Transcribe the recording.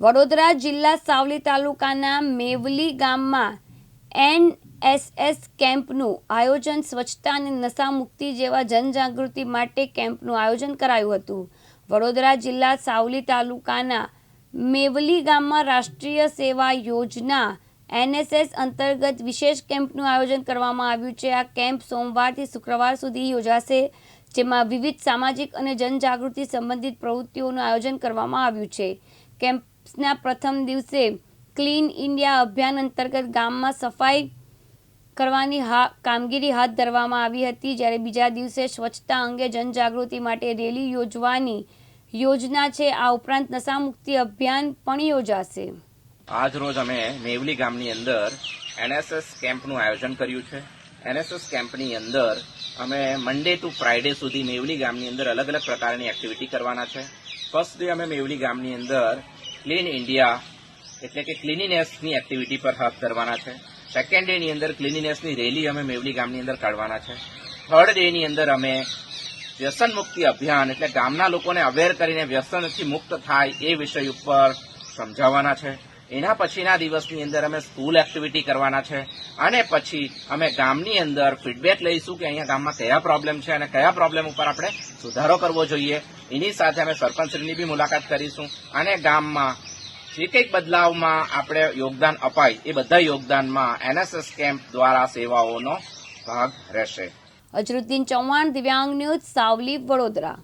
વડોદરા જિલ્લા સાવલી તાલુકાના મેવલી ગામમાં એનએસએસ કેમ્પનું આયોજન સ્વચ્છતા અને નશામુક્તિ જેવા જનજાગૃતિ માટે કેમ્પનું આયોજન કરાયું હતું. વડોદરા જિલ્લા સાવલી તાલુકાના મેવલી ગામમાં રાષ્ટ્રીય સેવા યોજના એનએસએસ અંતર્ગત વિશેષ કેમ્પનું આયોજન કરવામાં આવ્યું છે. આ કેમ્પ સોમવારથી શુક્રવાર સુધી યોજાશે, જેમાં વિવિધ સામાજિક અને જનજાગૃતિ સંબંધિત પ્રવૃત્તિઓનું આયોજન કરવામાં આવ્યું છે. કેમ્પના પ્રથમ દિવસે ક્લીન ઇન્ડિયા અભિયાન અંતર્ગત ગામમાં સફાઈ કરવાની હા, કામગીરી હાથ ધરવામાં આવી હતી. જ્યારે બીજા દિવસે સ્વચ્છતા અંગે જનજાગૃતિ માટે રેલી યોજવાની યોજના છે. આ ઉપરાંત નશામુક્તિ અભિયાન પણ યોજાશે. આજ રોજ અમે મેવલી ગામની અંદર એનએસએસ કેમ્પનું આયોજન કર્યું છે. એનએસએસ કેમ્પની અંદર અમે મંડે ટુ ફ્રાઇડે સુધી મેવલી ગામની અંદર અલગ અલગ પ્રકારની એક્ટિવિટી કરવાના છે. ફર્સ્ટ ડે અમે મેવલી ગામની અંદર ક્લીન ઇન્ડિયા એટલે કે ક્લીનીનેસની એક્ટિવિટી પર હાથ ધરવાના છે. સેકન્ડ ડેની અંદર ક્લીનીનેસની રેલી અમે મેવલી ગામની અંદર કાઢવાના છે. થર્ડ ડેની અંદર અમે વ્યસન મુક્તિ અભિયાન એટલે ગામના લોકોને અવેર કરીને વ્યસનથી મુક્ત થાય એ વિષય ઉપર સમજાવવાના છે. એના પછીના દિવસની અંદર અમે સ્કૂલ એક્ટિવિટી કરવાના છે. અને પછી અમે ગામની અંદર ફીડબેક લઈશું કે અહીંયા ગામમાં કયા પ્રોબ્લેમ છે અને કયા પ્રોબ્લેમ ઉપર આપણે સુધારો કરવો જોઈએ. એની સાથે અમે સરપંચશ્રીની બી મુલાકાત કરીશું. અને ગામમાં જે કંઈક બદલાવમાં આપણે યોગદાન અપાય એ બધા યોગદાનમાં એનએસએસ કેમ્પ દ્વારા સેવાઓનો ભાગ રહેશે. અજરુદ્દીન ચૌહાણ, દિવ્યાંગ ન્યૂઝ, સાવલી, વડોદરા.